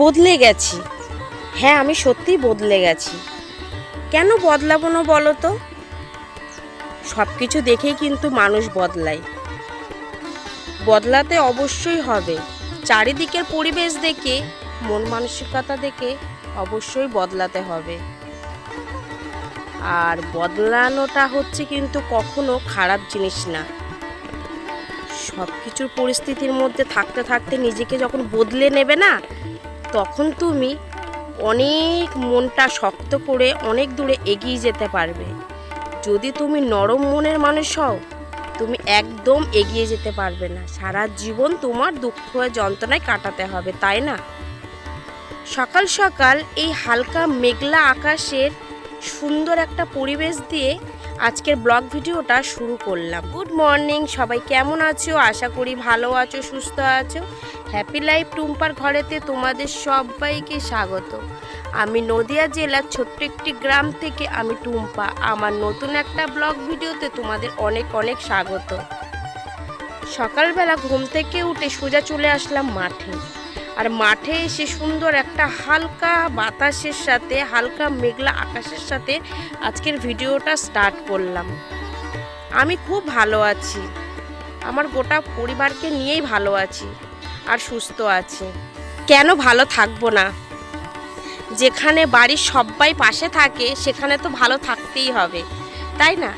বদলে গেছি। হ্যাঁ আমি সত্যিই বদলে গেছি। কেন বদলাবো না বলো তো? সব কিছু দেখেই কিন্তু মানুষ বদলায়। বদলাতে অবশ্যই হবে। চারিদিকের পরিবেশ দেখে, মন মানসিকতা দেখে অবশ্যই বদলাতে হবে। আর বদলানোটা হচ্ছে কিন্তু কখনো খারাপ জিনিস না। সব কিছুর পরিস্থিতির মধ্যে থাকতে থাকতে নিজেকে যখন বদলে নেবে না তখন তুমি অনেক মনটা শক্ত করে অনেক দূরে এগিয়ে যেতে পারবে। যদি তুমি নরম মনের মানুষ হও, তুমি একদম এগিয়ে যেতে পারবে না। সারা জীবন তোমার দুঃখ যন্ত্রণায় কাটাতে হবে, তাই না? সকাল সকাল এই হালকা মেঘলা আকাশের সুন্দর একটা পরিবেশ দিয়ে আজকের ব্লগ ভিডিওটা শুরু করলাম। গুড মর্নিং, সবাই কেমন আছো? আশা করি ভালো আছো, সুস্থ আছো। হ্যাপি লাইফ টুম্পার ঘরেতে তোমাদের সবাইকে স্বাগত। আমি নদিয়া জেলার ছোট্ট একটি গ্রাম থেকে আমি টুম্পা। আমার নতুন একটা ব্লগ ভিডিওতে তোমাদের অনেক অনেক স্বাগত। সকালবেলা ঘুম থেকে উঠে সোজা চলে আসলাম মাঠে। আর মাঠে এসে সুন্দর একটা হালকা বাতাসের সাথে, হালকা মেঘলা আকাশের সাথে আজকের ভিডিওটা স্টার্ট করলাম। আমি খুব ভালো আছি। আমার গোটা পরিবারকে নিয়েই ভালো আছি। আর সুস্থ আছি। কেন ভালো থাকব না? যেখানে বাড়ির সবাই পাশে থাকে, সেখানে তো ভালো থাকতেই হবে, তাই না?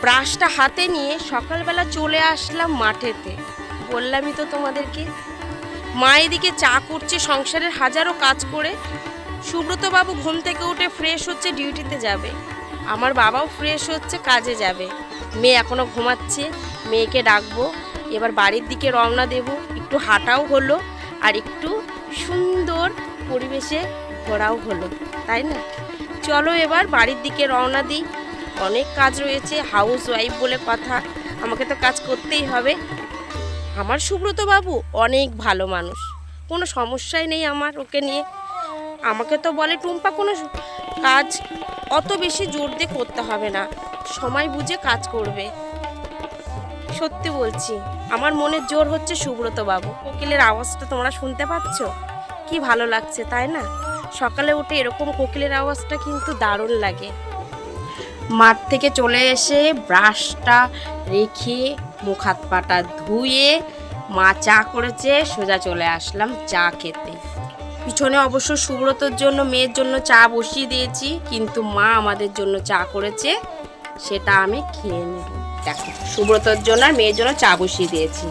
ব্রাশটা হাতে নিয়ে সকালবেলা চলে আসলাম মাঠেতে। বললামই তো তোমাদেরকে, মা এদিকে চা করছে, সংসারের হাজারো কাজ করে। সুব্রতবাবু ঘুম থেকে উঠে ফ্রেশ হচ্ছে ডিউটিতে যাবে। আমার বাবাও ফ্রেশ হচ্ছে, কাজে যাবে। মেয়ে এখনও ঘুমাচ্ছে, মেয়েকে ডাকবো, এবার বাড়ির দিকে রওনা দেব। একটু হাঁটাও হলো আর একটু সুন্দর পরিবেশে ঘোরাও হলো, তাই না? চলো এবার বাড়ির দিকে রওনা দিই। অনেক কাজ রয়েছে হাউস ওয়াইফ বলে কথা, আমাকে তো কাজ করতেই হবে। আমার সুব্রত বাবু অনেক ভালো মানুষ, কোনো সমস্যাই নেই আমার ওকে নিয়ে। আমাকে তো বলে, টুম্পা, কোনো কাজ অত বেশি জোর দিয়ে করতে হবে না, সময় বুঝে কাজ করবে। সত্যি বলছি। আমার মনের জোর হচ্ছে সুব্রত বাবু। কোকিলের আওয়াজটা তোমরা শুনতে পাচ্ছ? কি ভালো লাগছে, তাই না? সকালে উঠে এরকম কোকিলের আওয়াজটা কিন্তু দারুণ লাগে। মাঠ থেকে চলে এসে ব্রাশটা রেখে মুখ হাত পাটা ধুয়ে মা চা করেছে, সোজা চলে আসলাম চা খেতে। পিছনে অবশ্য সুব্রতর জন্য, মেয়ের জন্য চা বসিয়ে দিয়েছি, কিন্তু মা আমাদের জন্য চা করেছে, সেটা আমি খেয়ে নেব দেখো, সুব্রতর জন্য আর মেয়ের জন্য চা বসিয়ে দিয়েছি।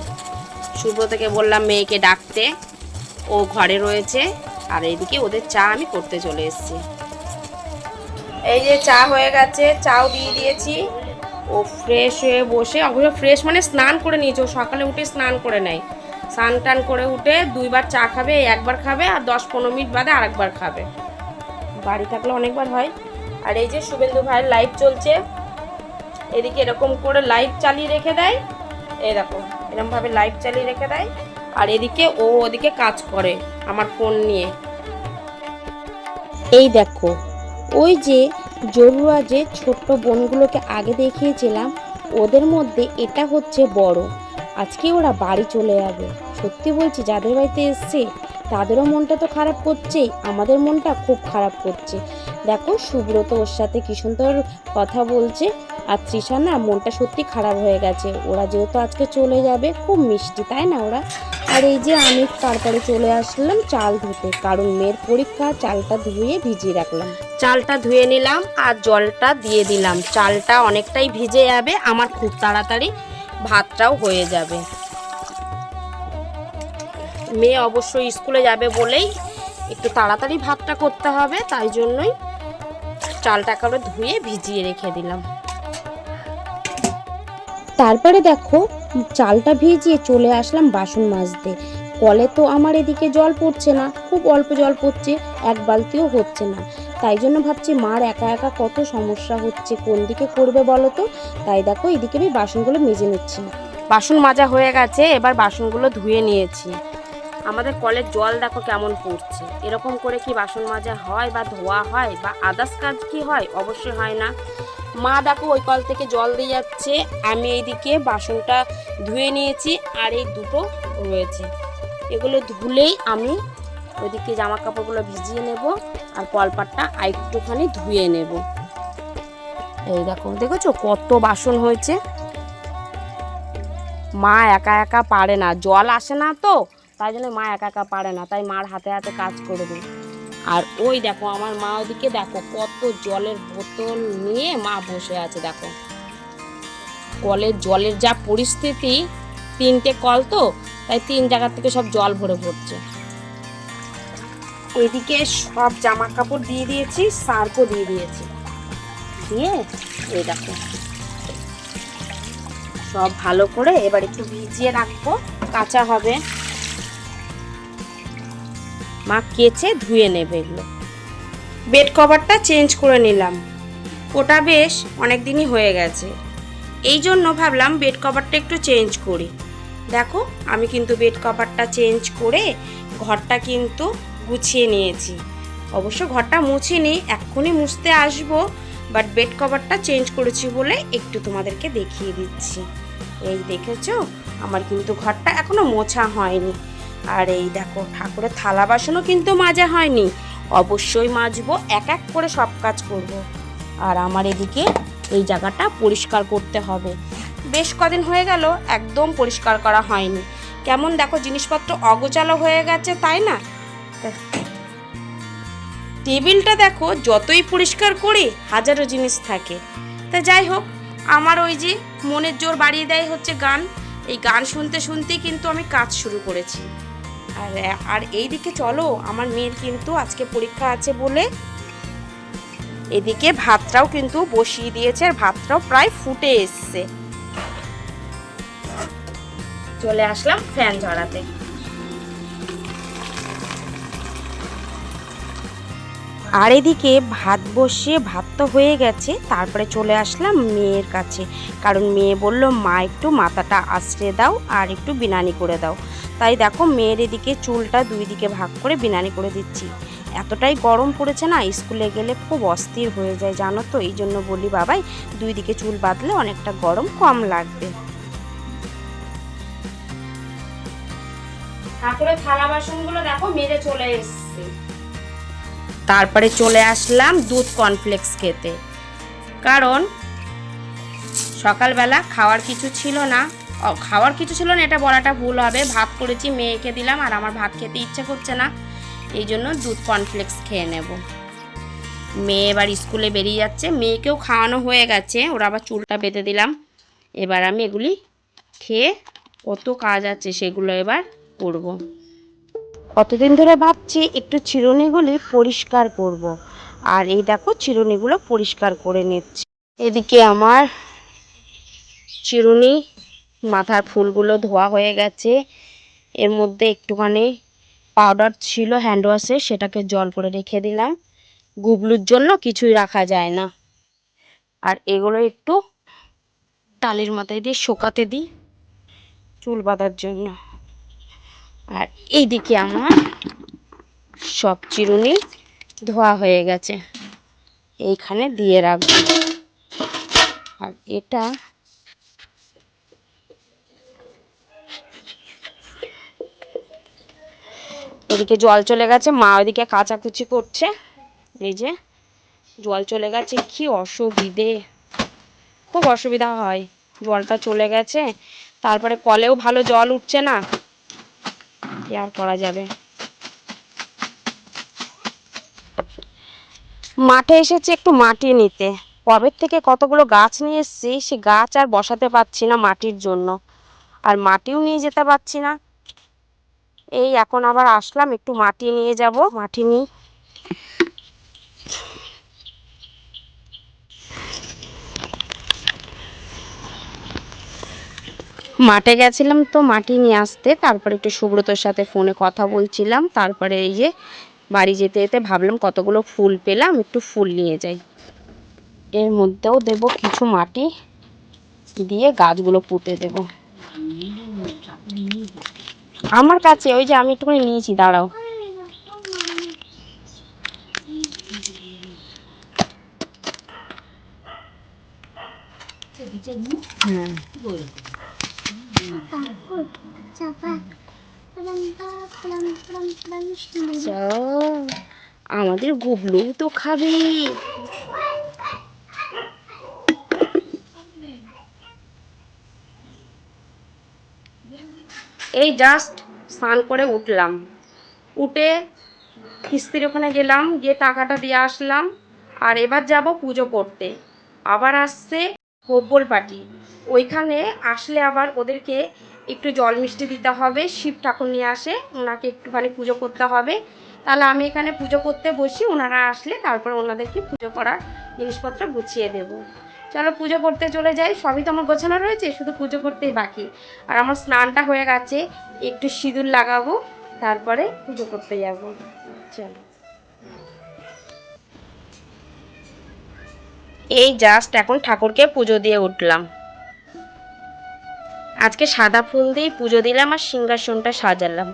সুব্রতকে বললাম, মেয়েকে ডাকতে, ও ঘরে রয়েছে, আর এদিকে ওদের চা আমি করতে চলে এসেছি। এই যে চা হয়ে গেছে, চাও দিয়ে দিয়েছি। ও ফ্রেশ হয়ে বসে, অবশ্য ফ্রেশ মানে স্নান করে নিয়েছে, ও সকালে উঠে স্নান করে নেয়। স্নান টান করে উঠে দুইবার চা খাবে, একবার খাবে, আর দশ পনেরো মিনিট বাদে আরেকবার খাবে। বাড়ি থাকলে অনেকবার হয়। আর এই যে শুভেন্দু ভাইয়ের লাইভ চলছে এদিকে এরকম করে লাইভ চালিয়ে রেখে দেয়। দেখো এরকমভাবে লাইভ চালিয়ে রেখে দেয়। আর এদিকে ও ওদিকে কাজ করে আমার ফোন নিয়ে। এই দেখো, ওই যে জরুয়া যে ছোট্ট বোনগুলোকে আগে দেখিয়েছিলাম, ওদের মধ্যে এটা হচ্ছে বড়। আজকে ওরা বাড়ি চলে যাবে। সত্যি বলছি, যাদের বাড়িতে এসছে, তাদেরও মনটা তো খারাপ করছেই আমাদের মনটা খুব খারাপ করছে। দেখো, সুব্রত ওর সাথে কি সুন্দর কথা বলছে। আর তৃষা না, মনটা সত্যি খারাপ হয়ে গেছে। ওরা যেহেতু আজকে চলে যাবে, খুব মিষ্টি, তাই না ওরা? আর এই যে আমি তারপরে চলে আসলাম চাল ধুতে, কারণ মেয়ের পরীক্ষা, চালটা ধুয়ে ভিজিয়ে রাখলাম। চালটা ধুয়ে নিলাম আর জলটা দিয়ে দিলাম। চালটা অনেকটাই ভিজে যাবে, আমার খুব তাড়াতাড়ি ভাতটাও হয়ে যাবে। মেয়ে অবশ্যই স্কুলে যাবে বলেই একটু তাড়াতাড়ি ভাতটা করতে হবে, তাই জন্যই চালটা করে ধুয়ে ভিজিয়ে রেখে দিলাম। তারপরে দেখো চালটা ভিজিয়ে চলে আসলাম বাসন মাজতে। কলে তো আমার এদিকে জল পড়ছে না খুব অল্প জল পড়ছে এক বালতিও হচ্ছে না। তাই জন্য ভাবছি মার একা একা কত সমস্যা হচ্ছে কোন দিকে করবে বলো তো? তাই দেখো এদিকে আমি বাসনগুলো মেজে নিচ্ছি। বাসন মাজা হয়ে গেছে এবার বাসনগুলো ধুয়ে নিয়েছি। আমাদের কলের জল দেখো কেমন পড়ছে। এরকম করে কি বাসন মাজা হয় বা ধোয়া হয় বা আদার্স কাজ কি হয়? অবশ্যই হয় না। মা দেখো ওই কল থেকে জল দিয়ে যাচ্ছে, আমি এইদিকে বাসনটা ধুয়ে নিয়েছি আর এই দুটো রয়েছে। এগুলো ধুলেই আমি ওইদিকে জামা কাপড়গুলো ভিজিয়ে নেব আর কলপাটটা আরেকটুখানি ধুয়ে নেব। এই দেখো, দেখেছ কত বাসন হয়েছে? মা একা একা পারে না। জল আসে না তো। তাই জন্য মা একা একা পারে না, তাই মার হাতে হাতে কাজ করে দিই। আর ওই দেখো, আমার মা ওদিকে দেখো, কত জলের বোতল নিয়ে মা বসে আছে, দেখো। কলের জলের যা পরিস্থিতি, তিনটে কল তো, তাই তিন জায়গা থেকে সব জল ভরে পড়ছে এদিকে সব জামা কাপড় দিয়ে দিয়েছি, সার্ফও দিয়ে দিয়েছি। দিয়ে এই দেখো, সব ভালো করে এবার একটু ভিজিয়ে রাখব, কাঁচা হবে। মা কেচে ধুয়ে নেবে। এগুলো বেড কভারটা চেঞ্জ করে নিলাম। ওটা বেশ অনেক দিনই হয়ে গেছে। এই জন্য ভাবলাম বেড কভারটা একটু চেঞ্জ করি। দেখো, আমি কিন্তু বেড কভারটা চেঞ্জ করে ঘরটা কিন্তু গুছিয়ে নিয়েছি। অবশ্য ঘরটা মুছিনি এক্ষুনি মুছতে আসব বাট বেড কভারটা চেঞ্জ করেছি বলে একটু তোমাদেরকে দেখিয়ে দিচ্ছি। এই দেখেছ, আমার কিন্তু ঘরটা এখনও মোছা হয়নি। আর এই দেখো, ঠাকুরের থালা বাসনও কিন্তু মাজা হয়নি। অবশ্যই মাজবো, এক এক করে সব কাজ করব। আর আমার এদিকে এই জায়গাটা পরিষ্কার করতে হবে। বেশ কদিন হয়ে গেল, একদম পরিষ্কার করা হয়নি। কেমন দেখো, জিনিসপত্র অগোচালো হয়ে গেছে, তাই না? টেবিলটা দেখো, যতই পরিষ্কার করি, হাজারো জিনিস থাকে। তা যাই হোক, আমার ওই যে মনের জোর বাড়িয়ে দেয় হচ্ছে গান। এই গান শুনতে শুনতেই কিন্তু আমি কাজ শুরু করেছি। আর আর এই দিকে চলো, আমার মেয়ের কিন্তু আজকে পরীক্ষা আছে বলে। এদিকে ভাতটাও কিন্তু বসিয়ে দিয়েছে, আর ভাতটাও প্রায় ফুটে এসছে। চলে আসলাম ফ্যান ঝরাতে। আর এদিকে ভাত বসিয়ে ভাত তো হয়ে গেছে, তারপরে চলে আসলাম মেয়ের কাছে। কারণ মেয়ে বলল, মা, একটু মাথাটা আশ্রে দাও আর একটু বিনানি করে দাও। তাই দেখো মেয়ের এদিকে চুলটা দুই দিকে ভাগ করে বিনানি করে দিচ্ছি। এতটাই গরম পড়েছে না, স্কুলে গেলে খুব অস্থির হয়ে যায়, জানো তো? এই জন্য বলি, বাবাই, দুই দিকে চুল বাঁধলে অনেকটা গরম কম লাগবে। ঠাকুরের থালা বাসনগুলো দেখো মেরে চলে এসছে। তারপরে চলে আসলাম দুধ কর্নফ্লেক্স খেতে। কারণ সকালবেলা খাওয়ার কিছু ছিল না। খাওয়ার কিছু ছিল না, এটা বলাটা ভুল হবে। ভাত করেছি, মেয়েকে দিলাম, আর আমার ভাত খেতে ইচ্ছে করছে না। এই জন্য দুধ কর্নফ্লেক্স খেয়ে নেব। মেয়ে এবার স্কুলে বেরিয়ে যাচ্ছে। মেয়েকেও খাওয়ানো হয়ে গেছে। ওরা আবার চুলটা বেঁধে দিলাম। এবার আমি এগুলি খেয়ে কত কাজ আছে সেগুলো এবার করব। কতদিন ধরে ভাবছি একটু চিরুনিগুলি পরিষ্কার করব। আর এই দেখো চিরুনিগুলো পরিষ্কার করে নিচ্ছি। এদিকে আমার চিরুনি, মাথার ফুলগুলো ধোয়া হয়ে গেছে। এর মধ্যে একটুখানি পাউডার ছিল হ্যান্ড ওয়াশে, সেটাকে জল করে রেখে দিলাম। গুবলুর জন্য কিছুই রাখা যায় না। আর এগুলো একটু টালির মাথায় দিয়ে শোকাতে দিই, চুল বাঁধার জন্য। আর এইদিকে আমার সব চিরুনি ধোয়া হয়ে গেছে। এইখানে দিয়ে রাখব। আর এটা এদিকে জল চলে গেছে। মা ওইদিকে কাচাকুচি করছে। এই যে জল চলে গেছে, কি অসুবিধে? খুব অসুবিধা হয়। জলটা চলে গেছে। তারপরে কলেও ভালো জল উঠছে না। কি আর করা যাবে? মাঠে এসেছি একটু মাটি নিতে। কবের থেকে কতগুলো গাছ নিয়ে এসেছি, সে গাছ আর বসাতে পারছি না মাটির জন্য। আর মাটিও নিয়ে যেতে পারছি না। এই এখন আবার আসলাম, একটু মাটি নিয়ে যাব। মাটি নিই। মাঠে গেছিলাম তো মাটি নিয়ে আসতে, তারপরে একটু সুব্রতর সাথে ফোনে কথা বলছিলাম, তারপরে এই যে বাড়ি যেতে যেতে ভাবলাম কতগুলো ফুল পেলাম, একটু ফুল নিয়ে যাই। এর মধ্যেও দেব কিছু মাটি দিয়ে গাছগুলো পুঁতে দেব। আমার কাছে, ওই যে আমি একটুখানি নিয়েছি, দাঁড়াও। হ্যাঁ। আমাদের গুবলু তো খাবে। এই জাস্ট স্নান করে উঠলাম। উঠে কিস্তির ওখানে গেলাম, গিয়ে টাকাটা দিয়ে আসলাম, আর এবার যাব পুজো করতে। আবার আসছে হোব্বল পার্টি। ওইখানে আসলে আবার ওদেরকে একটু জল মিষ্টি দিতে হবে, শিব ঠাকুর নিয়ে আসে, ওনাকে একটুখানি পুজো করতে হবে। তাহলে আমি এখানে পুজো করতে বসি, ওনারা আসলে তারপর ওনাদেরকে পুজো করার জিনিসপত্র গুছিয়ে দেব। চলো পুজো করতে চলে যাই, সবই তো আমার গোছানো রয়েছে, শুধু পুজো করতেই বাকি। আর আমার স্নানটা হয়ে গেছে, একটু সিঁদুর লাগাবো, তারপরে পুজো করতে যাব। চলো। এই জাস্ট এখন ঠাকুরকে পুজো দিয়ে উঠলাম। আজকে সাদা ফুল দিয়ে পুজো দিলাম আর সিংহাসনটা সাজালাম।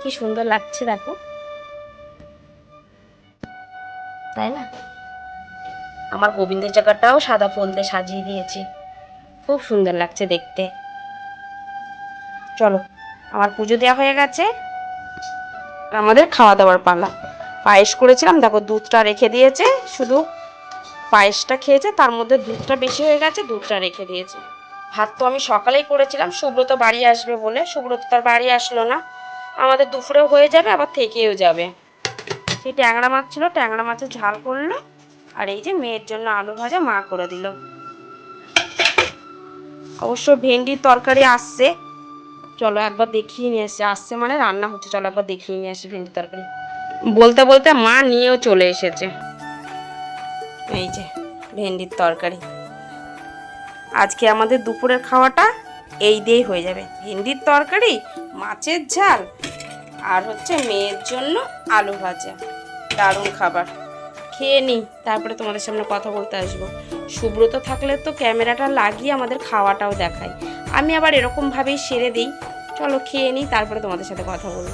কি সুন্দর লাগছে দেখো। তাই না? আমার গোবিন্দের জায়গাটাও সাদা ফুল দিয়ে সাজিয়ে দিয়েছি। খুব সুন্দর লাগছে দেখতে। চলো, আমার পুজো দেওয়া হয়ে গেছে। আমাদের খাওয়া দাওয়ার পালা। পায়েস করেছিলাম, দেখো দুধটা রেখে দিয়েছে। শুধু পায়েসটা খেয়েছে, তার মধ্যে দুধটা বেশি হয়ে গেছে, দুধটা রেখে দিয়েছে। ভাত তো আমি সকালেই করেছিলাম, সুব্রত বাড়ি আসবে বলে। সুব্রত তার বাড়ি আসলো না। আমাদের দুপুরেও হয়ে যাবে, আবার থেকেও যাবে। সেই ট্যাংরা মাছ ছিল, ট্যাংরা মাছের ঝাল করল। আর এই যে মেয়ের জন্য আলু ভাজা মা করে দিল। অবশ্য ভেন্ডির তরকারি আসছে। চলো একবার দেখিয়ে নিয়ে এসে, আসছে মানে রান্না হচ্ছে, চলো একবার দেখিয়ে নিয়ে আসি ভেন্ডির তরকারি। বলতে বলতে মা নিয়েও চলে এসেছে। এই যে, ভেন্ডির তরকারি। আজকে আমাদের দুপুরের খাওয়াটা এই দিয়েই হয়ে যাবে। ভিন্ডির তরকারি, মাছের ঝাল আর হচ্ছে মেয়ের জন্য আলু ভাজা। দারুণ খাবার। খেয়ে নিই, তারপরে তোমাদের সামনে কথা বলতে আসব। সুব্রত থাকলে তো ক্যামেরাটা লাগিয়ে আমাদের খাওয়াটাও দেখায়। আমি আবার এরকমভাবেই সেরে দিই। চলো খেয়ে নিই, তারপরে তোমাদের সাথে কথা বলব।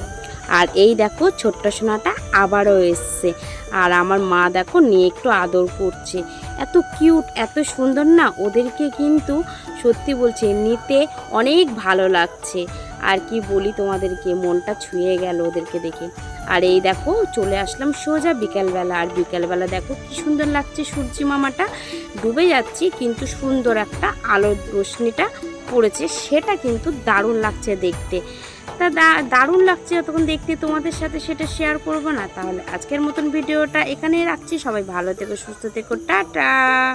আর এই দেখো, ছোট্ট সোনাটা আবারও এসছে। আর আমার মা দেখো নিয়ে একটু আদর করছে। এত কিউট এত সুন্দর না, ওদেরকে কিন্তু সত্যি বলছে নিতে অনেক ভালো লাগছে। আর কি বলি তোমাদেরকে, মনটা ছুঁয়ে গেল ওদেরকে দেখে। আর এই দেখো, চলে আসলাম সোজা বিকালবেলা। আর বিকালবেলা দেখো কি সুন্দর লাগছে সূর্যি মামাটা। ডুবে যাচ্ছি, কিন্তু সুন্দর একটা আলোর রশ্মিটা পড়েছে, সেটা কিন্তু দারুণ লাগছে দেখতে। তা দারুণ লাগছে তখন দেখতে তোমাদের সাথে সেটা শেয়ার করব না। তাহলে আজকের মতন ভিডিওটা এখানেই রাখছি। সবাই ভালো থেকো, সুস্থ থেকো। টাটা!